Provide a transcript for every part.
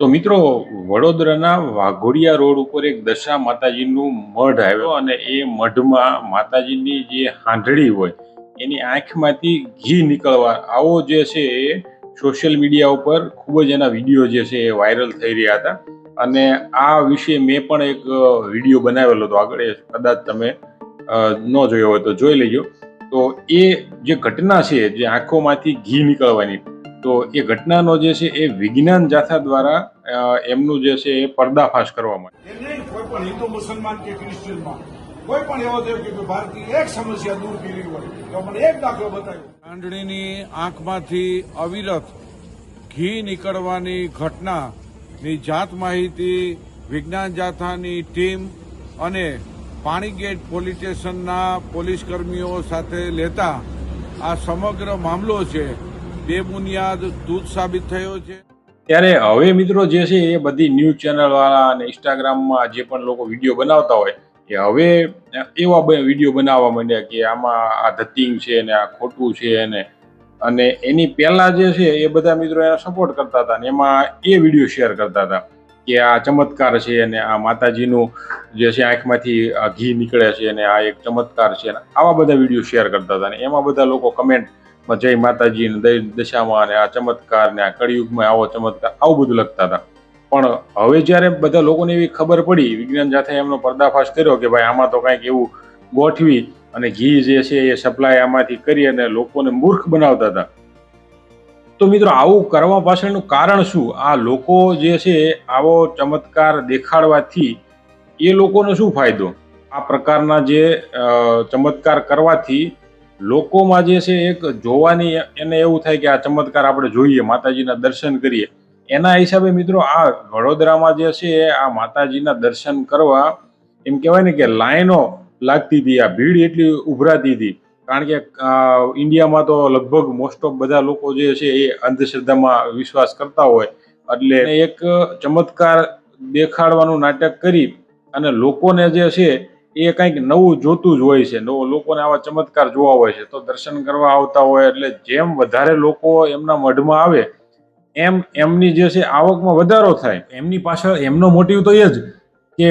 તો મિત્રો, વડોદરાના વાઘોડિયા રોડ ઉપર એક દશા માતાજીનું મઢ આવ્યો અને એ મઢમાં માતાજીની જે હાંઢળી હોય, એની આંખમાંથી ઘી નીકળવા, આવો જે છે એ સોશિયલ મીડિયા ઉપર ખૂબ જ એના વીડિયો જે છે એ વાયરલ થઈ રહ્યા હતા. અને આ વિશે મેં પણ એક વીડિયો બનાવેલો હતો. આગળ કદાચ તમે ન જોયો હોય તો જોઈ લેજો. તો એ જે ઘટના છે, જે આંખોમાંથી ઘી નીકળવાની તો એ ઘટનાનો જે છે એ વિજ્ઞાન જાથા દ્વારા એમનું જે છે એ પર્દાફાશ કરવામાં કોઈ પણ હિન્દુ મુસલમાન કે ક્રિશ્ચિયનમાં કોઈ પણ એવો થયો કે ભારતીય એક સમસ્યા દૂર કરી હોય તો મને એક દાખલો બતાવ્યો. આંધળીની આંખમાંથી અવિરત ઘી નીકળવાની ઘટનાની જાત માહિતી વિજ્ઞાન જાથાની ટીમ અને પાણીગેટ પોલીસ સ્ટેશનના પોલીસ કર્મીઓ સાથે લેતા આ સમગ્ર મામલો છે બેબુનિયાદ દૂધ સાબિત થયો છે. ત્યારે હવે મિત્રો જે છે એ બધી ન્યૂઝ ચેનલ વાળા અને ઇન્સ્ટાગ્રામમાં જે પણ લોકો વીડિયો બનાવતા હોય, એ હવે એવા વીડિયો બનાવવા માંડ્યા કે આમાં આ ધતિંગ છે ને આ ખોટું છે ને, અને એની પહેલાં જે છે એ બધા મિત્રો એને સપોર્ટ કરતા હતા ને એમાં એ વીડિયો શેર કરતા હતા કે આ ચમત્કાર છે અને આ માતાજીનું જે છે આંખમાંથી ઘી નીકળે છે અને આ એક ચમત્કાર છે આવા બધા વીડિયો શેર કરતા હતા ને એમાં બધા લોકો કમેન્ટમાં જય માતાજીને દય દશામાં ને આ ચમત્કાર ને આ કળિયુગમાં આવો ચમત્કાર, આવું બધું લખતા હતા. પણ હવે જ્યારે બધા લોકોને એવી ખબર પડી, વિજ્ઞાન સાથે એમનો પર્દાફાશ કર્યો કે ભાઈ આમાં તો કંઈક એવું ગોઠવી અને ઘી જે છે એ સપ્લાય આમાંથી કરી અને લોકોને મૂર્ખ બનાવતા હતા. તો મિત્રો, આવું કરવા પાછળનું કારણ શું? આ લોકો જે છે આવો ચમત્કાર દેખાડવાથી એ લોકોનો શું ફાયદો? આ પ્રકારના જે ચમત્કાર કરવાથી લોકોમાં જે છે એક જોવાની એને એવું થાય કે આ ચમત્કાર આપણે જોઈએ, માતાજીના દર્શન કરીએ. એના હિસાબે મિત્રો આ વડોદરામાં જે છે આ માતાજીના દર્શન કરવા, એમ કહેવાય ને કે લાઈનો લાગતી હતી, આ ભીડ એટલી ઉભરાતી હતી. કારણ કે ઇન્ડિયામાં તો લગભગ મોસ્ટ ઓફ બધા લોકો જે છે એ અંધશ્રદ્ધામાં વિશ્વાસ કરતા હોય. એટલે એક ચમત્કાર દેખાડવાનું નાટક કરી અને લોકોને જે છે એ કંઈક નવું જોતું જ હોય છે. નવો લોકોને આવા ચમત્કાર જોવા હોય છે. તો દર્શન કરવા આવતા હોય એટલે જેમ વધારે લોકો એમના મઢમાં આવે, એમ એમની જે છે આવકમાં વધારો થાય. એમની પાછળ એમનો મોટિવ તો એ જ કે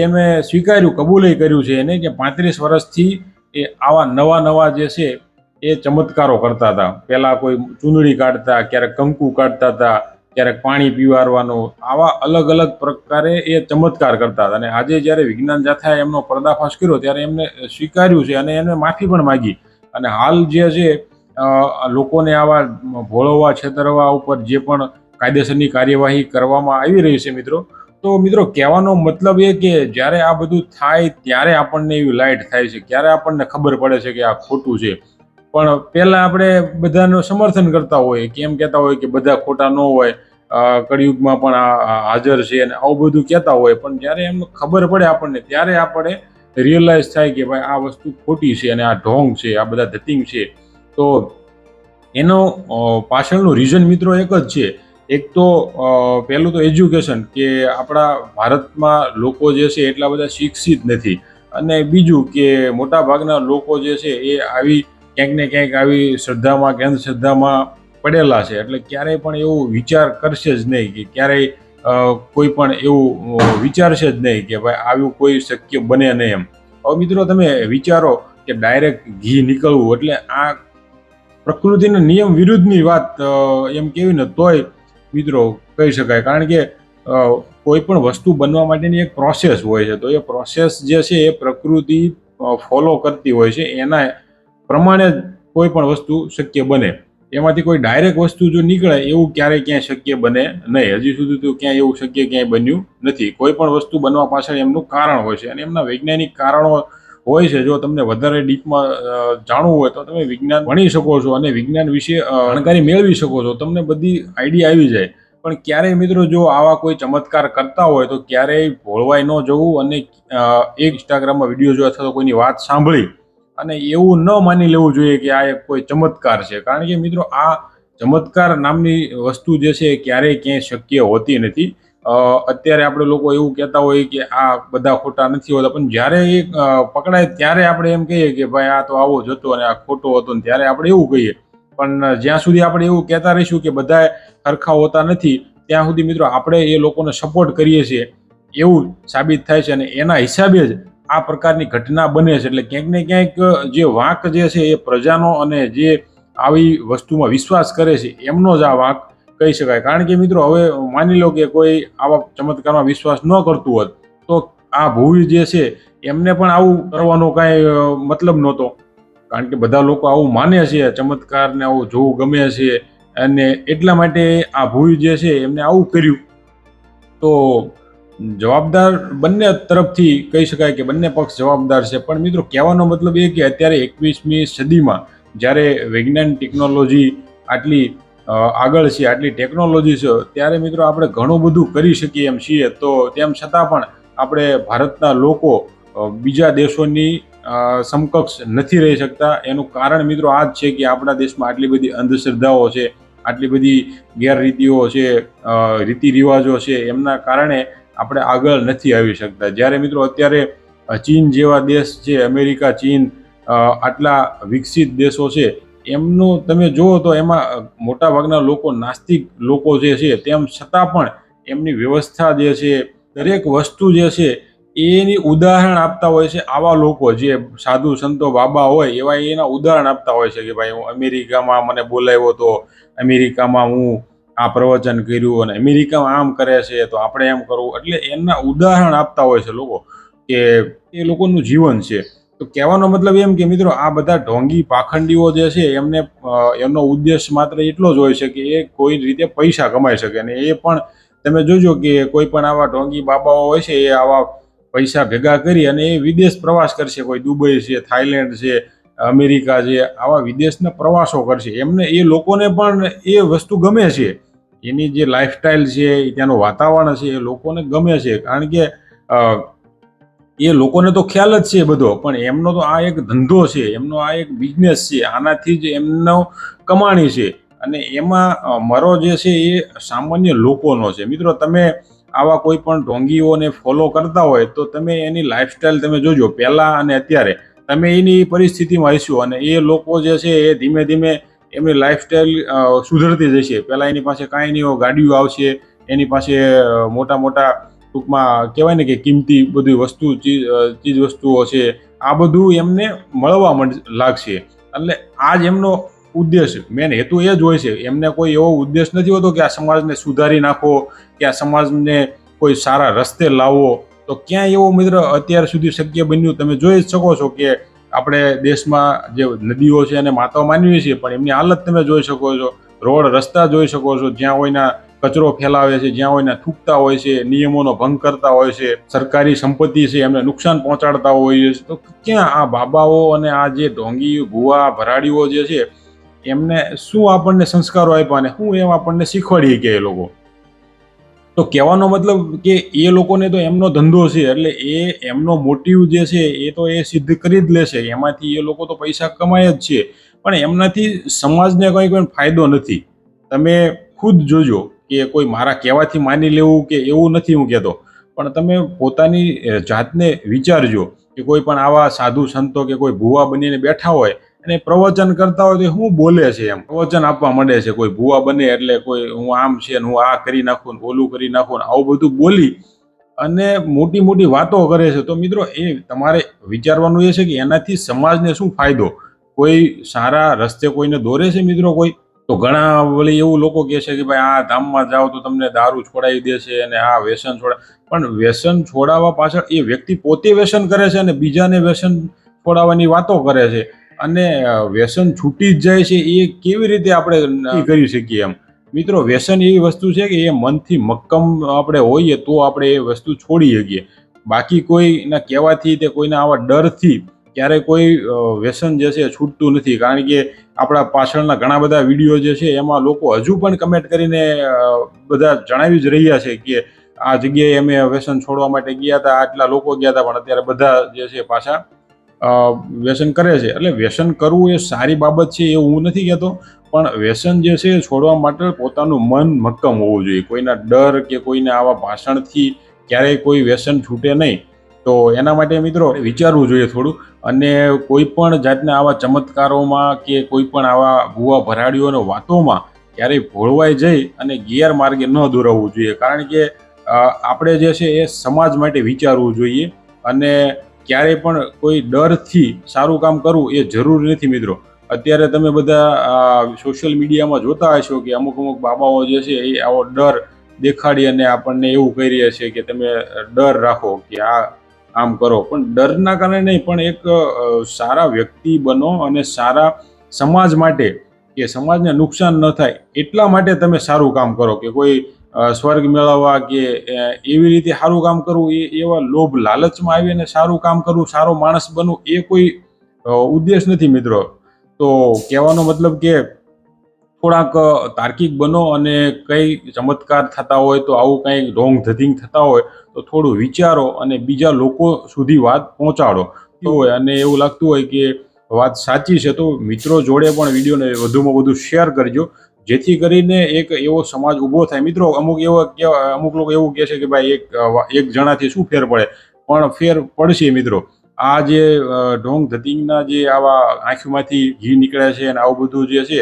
એને સ્વીકાર્યું, કબૂલે કર્યું છે એને કે પાંત્રીસ વર્ષથી એ આવા નવા નવા જે છે એ ચમત્કારો કરતા હતા. પહેલાં કોઈ ચૂંદડી કાઢતા, ક્યારેક કંકુ કાઢતા હતા ક્યારેક પાણી પીવારવાનું, આવા અલગ અલગ પ્રકારે એ ચમત્કાર કરતા હતા. અને આજે જ્યારે વિજ્ઞાન જાથાએ એમનો પર્દાફાશ કર્યો, ત્યારે એમને સ્વીકાર્યું છે અને એને માફી પણ માગી. અને હાલ જે છે લોકોને આવા ભોળવવા, છેતરવા ઉપર જે પણ કાયદેસરની કાર્યવાહી કરવામાં આવી રહી છે મિત્રો, તો મિત્રો કહેવાનો મતલબ એ કે જ્યારે આ બધું થાય ત્યારે આપણને એવી લાઇટ થાય છે. ક્યારે આપણને ખબર પડે છે કે આ ખોટું છે? પણ પહેલાં આપણે બધાનું સમર્થન કરતા હોઈએ કે એમ કહેતા હોય કે બધા ખોટા ન હોય. કળિયુગમાં પણ આ હાજર છે અને આવું બધું કહેતા હોય. પણ જ્યારે એમ ખબર પડે આપણને, ત્યારે આપણે રિયલાઇઝ થાય કે ભાઈ આ વસ્તુ ખોટી છે અને આ ઢોંગ છે, આ બધા ધતિંગ છે. તો એનો પાછળનું રીઝન મિત્રો એક જ છે. એક તો પહેલું તો એજ્યુકેશન કે આપણા ભારતમાં લોકો જે છે એટલા બધા શિક્ષિત નથી. અને બીજું કે મોટા ભાગના લોકો જે છે એ આવી ક્યાંક ને ક્યાંક આવી શ્રદ્ધામાં કે અંધશ્રદ્ધામાં પડેલા છે. એટલે ક્યારેય પણ એવું વિચાર કરશે જ નહીં કે ક્યારેય કોઈ પણ એવું વિચારશે જ નહીં કે ભાઈ આવું કોઈ શક્ય બને નહીં એમ. હવે મિત્રો તમે વિચારો કે ડાયરેક્ટ ઘી નીકળવું એટલે આ પ્રકૃતિના નિયમ વિરુદ્ધની વાત એમ કેવી ને તોય મિત્રો કહી શકાય. કારણ કે કોઈ પણ વસ્તુ બનવા માટેની એક પ્રોસેસ હોય છે. તો એ પ્રોસેસ જે છે એ પ્રકૃતિ ફોલો કરતી હોય છે. એના પ્રમાણે જ કોઈ પણ વસ્તુ શક્ય બને. એમાંથી કોઈ ડાયરેક્ટ વસ્તુ જો નીકળે, એવું ક્યારેય ક્યાંય શક્ય બને નહીં. હજી સુધી તો ક્યાંય એવું શક્ય ક્યાંય બન્યું નથી. કોઈ પણ વસ્તુ બનવા પાછળ એમનું કારણ હોય છે અને એમના વૈજ્ઞાનિક કારણો હોય છે. જો તમને વધારે ડીપમાં જાણવું હોય તો તમે વિજ્ઞાન ભણી શકો છો અને વિજ્ઞાન વિશે જાણકારી મેળવી શકો છો. તમને બધી આઈડિયા આવી જાય. પણ ક્યારેય મિત્રો જો આવા કોઈ ચમત્કાર કરતા હોય તો ક્યારેય ભોળવાઈ ન જવું અને એક ઇન્સ્ટાગ્રામમાં વીડિયો જો અથવા તો કોઈની વાત સાંભળી અને એવું ન માની લેવું જોઈએ કે આ એક કોઈ ચમત્કાર છે. કારણ કે મિત્રો, આ ચમત્કાર નામની વસ્તુ જે છે એ ક્યારેય ક્યાંય શક્ય હોતી નથી. અત્યારે આપણે લોકો એવું કહેતા હોઈએ કે આ બધા ખોટા નથી હોતા, પણ જ્યારે એ પકડાય ત્યારે આપણે એમ કહીએ કે ભાઈ આ તો આવો જ હતો અને આ ખોટો હતો ને ત્યારે આપણે એવું કહીએ. પણ જ્યાં સુધી આપણે એવું કહેતા રહીશું કે બધા સરખા હોતા નથી, ત્યાં સુધી મિત્રો આપણે એ લોકોને સપોર્ટ કરીએ છીએ. એવું સાબિત થાય છે અને એના હિસાબે જ આ પ્રકારની ઘટના બને છે. એટલે ક્યાંક ને ક્યાંક જે વાંક જે છે એ પ્રજાનો અને જે આવી વસ્તુમાં વિશ્વાસ કરે છે, એમનો જ આ વાંક કહી શકાય. કારણ કે મિત્રો, હવે માની લો કે કોઈ આવા ચમત્કારમાં વિશ્વાસ ન કરતું હોત, તો આ ભૂવી જે છે એમને પણ આવું કરવાનો કાંઈ મતલબ નહોતો. કારણ કે બધા લોકો આવું માને છે ચમત્કારને આવું જોવું ગમે છે અને એટલા માટે આ ભૂવી જે છે એમને આવું કર્યું. તો જવાબદાર બંને તરફથી કહી શકાય કે બંને પક્ષ જવાબદાર છે. પણ મિત્રો, કહેવાનો મતલબ એ કે અત્યારે એકવીસમી સદીમાં જ્યારે વિજ્ઞાન ટેકનોલોજી આટલી આગળ છે, આટલી ટેકનોલોજી છે, ત્યારે મિત્રો આપણે ઘણું બધું કરી શકીએ એમ છીએ. તો તેમ છતાં પણ આપણે ભારતના લોકો બીજા દેશોની સમકક્ષ નથી રહી શકતા. એનું કારણ મિત્રો આ જ છે કે આપણા દેશમાં આટલી બધી અંધશ્રદ્ધાઓ છે, આટલી બધી ગેરરીતિઓ છે રીતિ રિવાજો છે. એમના કારણે આપણે આગળ નથી આવી શકતા. જ્યારે મિત્રો અત્યારે ચીન જેવા દેશ છે, અમેરિકા, ચીન આટલા વિકસિત દેશો છે, એમનું તમે જુઓ તો એમાં મોટાભાગના લોકો નાસ્તિક લોકો જે છે, તેમ છતાં પણ એમની વ્યવસ્થા જે છે, દરેક વસ્તુ જે છે, એની ઉદાહરણ આપતા હોય છે આવા લોકો જે સાધુ સંતો, બાબા હોય, એવા એના ઉદાહરણ આપતા હોય છે કે ભાઈ હું અમેરિકામાં મને બોલાવ્યો તો અમેરિકામાં હું આ પ્રવચન કર્યું અને અમેરિકામાં આમ કરે છે તો આપણે એમ કરવું. એટલે એના ઉદાહરણ આપતા હોય છે લોકો કે એ લોકોનું જીવન છે. તો કહેવાનો મતલબ એમ કે મિત્રો, આ બધા ઢોંગી પાખંડીઓ જે છે એમને એમનો ઉદ્દેશ માત્ર એટલો જ હોય છે કે એ કોઈ રીતે પૈસા કમાઈ શકે અને એ પણ તમે જોજો કે કોઈ પણ આવા ઢોંગી બાબાઓ હોય છે એ આવા પૈસા ભેગા કરી અને એ વિદેશ પ્રવાસ કરશે. કોઈ દુબઈ છે થાઈલેન્ડ છે, અમેરિકા છે, આવા વિદેશના પ્રવાસો કરશે. એમને એ લોકોને પણ એ વસ્તુ ગમે છે. એની જે લાઈફસ્ટાઈલ છે ત્યાંનું વાતાવરણ છે, એ લોકોને ગમે છે. કારણ કે એ લોકોને તો ખ્યાલ જ છે બધો, પણ એમનો તો આ એક ધંધો છે, એમનો આ એક બિઝનેસ છે, આનાથી જ એમનો કમાણી છે. અને એમાં મારો જે છે, એ સામાન્ય લોકોનો છે. મિત્રો, તમે આવા કોઈ પણ ઢોંગીઓને ફોલો કરતા હોય, તો તમે એની લાઈફસ્ટાઈલ તમે જોજો. પહેલાં અને અત્યારે, તમે એની પરિસ્થિતિમાં હશો અને એ લોકો જે છે, એ ધીમે ધીમે એમની લાઈફસ્ટાઈલ સુધરતી જશે પહેલાં એની પાસે કાંઈ નહીં ગાડીઓ આવશે, એની પાસે મોટા મોટા ટૂંકમાં કહેવાય ને કે કિંમતી બધી વસ્તુ, ચીજ ચીજ વસ્તુઓ છે. આ બધું એમને મળવા મળ લાગશે. એટલે આ જ એમનો ઉદ્દેશ, મેન હેતુ એ જ હોય છે. એમને કોઈ એવો ઉદ્દેશ નથી હોતો કે આ સમાજને સુધારી નાખો, કે આ સમાજને કોઈ સારા રસ્તે લાવો. તો ક્યાં એવો મિત્ર અત્યાર સુધી શક્ય બન્યું? તમે જોઈ જ શકો છો કે આપણે દેશમાં જે નદીઓ છે એને માતા માનવીએ છીએ, પણ એમની હાલત તમે જોઈ શકો છો. રોડ, રસ્તા જોઈ શકો છો. જ્યાં હોયના કચરો ફેલાવે છે, જ્યાં હોય થૂકતા હોય છે, નિયમોનો ભંગ કરતા હોય છે, સરકારી સંપત્તિ છે, એમને નુકસાન પહોંચાડતા હોય છે. તો ક્યાં આ બાબાઓ અને આ જે ઢોંગી, ભૂવા, ભરાડીઓ જે છે, એમને શું આપણને સંસ્કારો આપ્યા અને શું એમ આપણને શીખવાડીએ કે એ લોકો? તો કહેવાનો મતલબ કે એ લોકોને તો એમનો ધંધો છે, એટલે એ એમનો મોટિવ જે છે એ તો એ સિદ્ધ કરી જ લેશે. એમાંથી એ લોકો તો પૈસા કમાય જ છે. પણ એમનાથી સમાજને કંઈ પણ ફાયદો નથી. તમે ખુદ જોજો કે કોઈ મારા કહેવાથી માની લેવું કે એવું નથી હું કહેતો. પણ તમે પોતાની જાતને વિચારજો કે કોઈ પણ આવા સાધુ સંતો કે કોઈ ભુવા બનીને બેઠા હોય અને પ્રવચન કરતા હોય તો શું બોલે છે એમ? પ્રવચન આપવા માંડે છે. કોઈ ભુવા બને એટલે કોઈ હું આમ છે ને હું આ કરી નાખું ને ઓલું કરી નાખું ને આવું બધું બોલી અને મોટી મોટી વાતો કરે છે. તો મિત્રો એ તમારે વિચારવાનું એ છે કે એનાથી સમાજને શું ફાયદો? કોઈ સારા રસ્તે કોઈને દોરે છે મિત્રો કોઈ? તો ઘણા વળી એવું લોકો કહે છે કે ભાઈ આ ધામમાં જાઓ તો તમને દારૂ છોડાવી દેશે અને આ વ્યસન છોડા, પણ વ્યસન છોડાવવા પાછળ એ વ્યક્તિ પોતે વ્યસન કરે છે અને બીજાને વ્યસન છોડાવવાની વાતો કરે છે. અને વ્યસન છૂટી જ જાય છે એ કેવી રીતે આપણે કરી શકીએ એમ. મિત્રો વ્યસન એવી વસ્તુ છે કે એ મનથી મક્કમ આપણે હોઈએ તો આપણે એ વસ્તુ છોડી શકીએ. બાકી કોઈના કહેવાથી તે કોઈના આવા ડરથી ક્યારે કોઈ વ્યસન જે છે છૂટતું નથી. કારણ કે આપણા પાછળના ઘણા બધા વીડિયો જે છે એમાં લોકો હજુ પણ કમેન્ટ કરીને બધા જણાવી જ રહ્યા છે કે આ જગ્યાએ અમે વ્યસન છોડવા માટે ગયા હતા આટલા લોકો ગયા હતા પણ અત્યારે બધા જે છે પાછા વ્યસન કરે છે. એટલે વ્યસન કરવું એ સારી બાબત છે એવું હું નથી કહેતો. પણ વ્યસન જે છે એ છોડવા માટે પોતાનું મન મક્કમ હોવું જોઈએ. કોઈના ડર કે કોઈને આવા ભાષણથી ક્યારેય કોઈ વ્યસન છૂટે નહીં. તો એના માટે મિત્રો વિચારવું જોઈએ થોડું. અને કોઈ પણ જાતના આવા ચમત્કારોમાં કે કોઈ પણ આવા ભૂવા ભરાડીઓનો વાતોમાં ક્યારેય ભોળવાઈ જઈ અને ગેરમાર્ગે ન દોરવવું જોઈએ. કારણ કે આપણે જે છે એ સમાજ માટે વિચારવું જોઈએ. અને ક્યારેય પણ કોઈ ડરથી સારું કામ કરવું એ જરૂરી નથી મિત્રો. અત્યારે તમે બધા સોશિયલ મીડિયામાં જોતા હશો કે અમુક અમુક બાબાઓ જે છે એ આવો ડર દેખાડી અને આપણને એવું કહી રહ્યા છે કે તમે ડર રાખો કે આ આમ કરો. પણ ડરના કારણે નહીં, પણ એક સારા વ્યક્તિ બનો અને સારા સમાજ માટે કે સમાજને નુકસાન ન થાય એટલા માટે તમે સારું કામ કરો કે કોઈ સ્વર્ગ મેળવવા કે એવી રીતે સારું કામ કરવું એ એવા લોભ લાલચમાં આવીને સારું કામ કરવું, સારો માણસ બનવું એ કોઈ ઉદ્દેશ નથી મિત્રો. તો કહેવાનો મતલબ કે થોડાક તાર્કિક બનો અને કઈ ચમત્કાર થતા હોય તો આવું કંઈ રોંગ ધતિંગ થતા હોય તો થોડું વિચારો અને બીજા લોકો સુધી વાત પહોંચાડો. તો હોય અને એવું લાગતું હોય કે વાત સાચી છે તો મિત્રો જોડે પણ વિડીયોને વધુમાં વધુ શેર કરજો. જેથી કરીને એક એવો સમાજ ઊભો થાય. મિત્રો, અમુક એવો અમુક લોકો એવું કહે છે કે ભાઈ, એક એક જણાથી શું ફેર પડે? પણ ફેર પડશે મિત્રો. આ જે ઢોંગ ધતિંગના જે આવા આંખમાંથી ઘી નીકળે છે અને આવું બધું જે છે,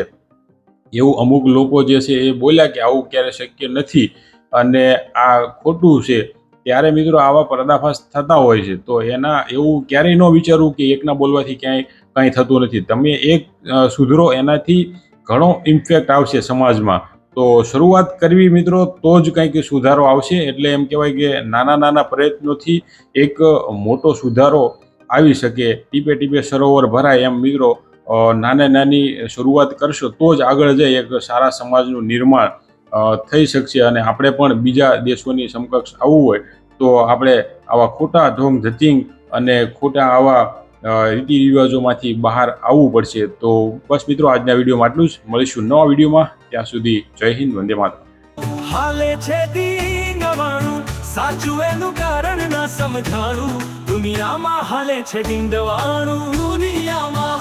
એવું અમુક લોકો જે છે એ બોલ્યા કે આવું ક્યારે શક્ય નથી. અને આ ખોટું છે. ત્યારે મિત્રો આવા પર્દાફાશ થતા હોય છે. તો એના એવું ક્યારેય ન વિચારવું કે એકના બોલવાથી ક્યાંય, કંઈ થતું નથી. તમે એક સુધરો એનાથી ઘણો ઇમ્પેક્ટ આવશે સમાજમાં. તો શરૂઆત કરવી મિત્રો, તો જ કંઈક સુધારો આવશે. એટલે એમ કહેવાય કે નાના નાના પ્રયત્નોથી એક મોટો સુધારો આવી શકે. ટીપે ટીપે સરોવર ભરાય એમ મિત્રો. નાની નાને શરૂઆત કરશો તો જ આગળ જઈ એક સારા સમાજનું નિર્માણ થઈ શકશે. અને આપણે પણ બીજા દેશોની સમકક્ષ આવવું હોય તો આપણે આવા ખોટા ઢોંગ ધતિંગ અને ખોટા આવા રીતિ રિવાજોમાંથી બહાર આવવું પડશે તો બસ મિત્રો, આજના વિડીયોમાં આટલું જ. મળીશું નવા વિડીયોમાં. ત્યાં સુધી જય હિન્દ, વંદે માતરમ. હાલે છે દી સાચું એનું કારણ ના સમજાણું. દુનિયામાં હાલે છે દિંડવાણું દુનિયામાં